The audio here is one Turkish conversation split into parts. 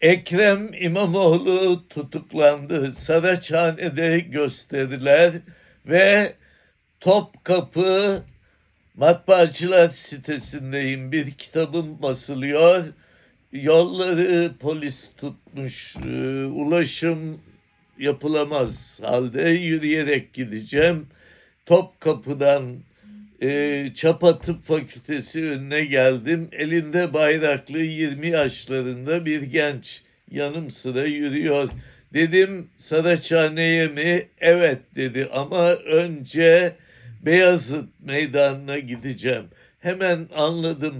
Ekrem İmamoğlu tutuklandı. Saraçhane'de gösteriler ve Topkapı Matbaacılar sitesindeyim. Bir kitabım basılıyor. Yolları polis tutmuş. Ee, Ulaşım yapılamaz halde yürüyerek gideceğim. Topkapı'dan e, Çapa Tıp Fakültesi önüne geldim. Elinde bayraklı 20 yaşlarında bir genç yanım sıra yürüyor. Dedim Saraçhane'ye mi? Evet dedi ama önce Beyazıt Meydanı'na gideceğim. Hemen anladım.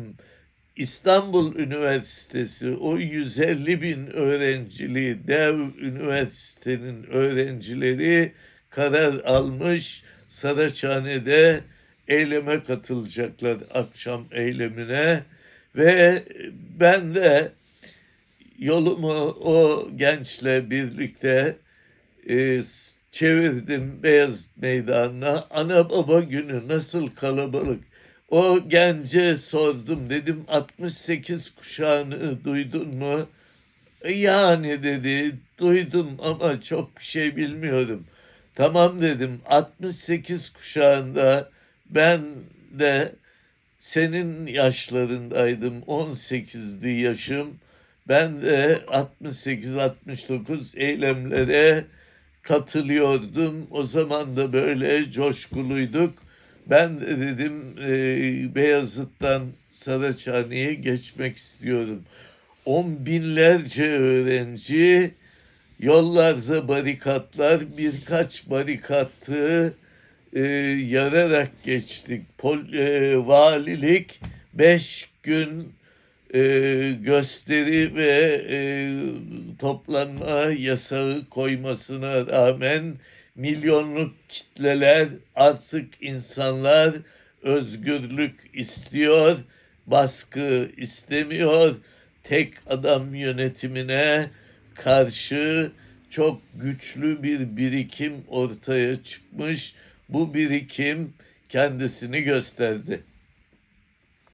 İstanbul Üniversitesi o 150 bin öğrencili dev üniversitenin öğrencileri karar almış Saraçhane'de eyleme katılacaklar akşam eylemine ve ben de yolumu o gençle birlikte e, çevirdim Beyazıt Meydanı'na. Ana baba günü nasıl kalabalık. O gence sordum dedim 68 kuşağını duydun mu? "E, Yani dedi duydum ama çok bir şey bilmiyorum. Tamam dedim 68 kuşağında ben de senin yaşlarındaydım 18'di yaşım. Ben de 68-69 eylemlere katılıyordum. O zaman da böyle coşkuluyduk. Ben de dedim e, Beyazıt'tan Saraçhane'ye geçmek istiyorum. On binlerce öğrenci yollarda barikatlar birkaç barikatı e, yararak geçtik. Pol, e, valilik beş gün e, gösteri ve e, toplanma yasağı koymasına rağmen milyonluk kitleler artık insanlar özgürlük istiyor, baskı istemiyor. Tek adam yönetimine karşı çok güçlü bir birikim ortaya çıkmış. Bu birikim kendisini gösterdi.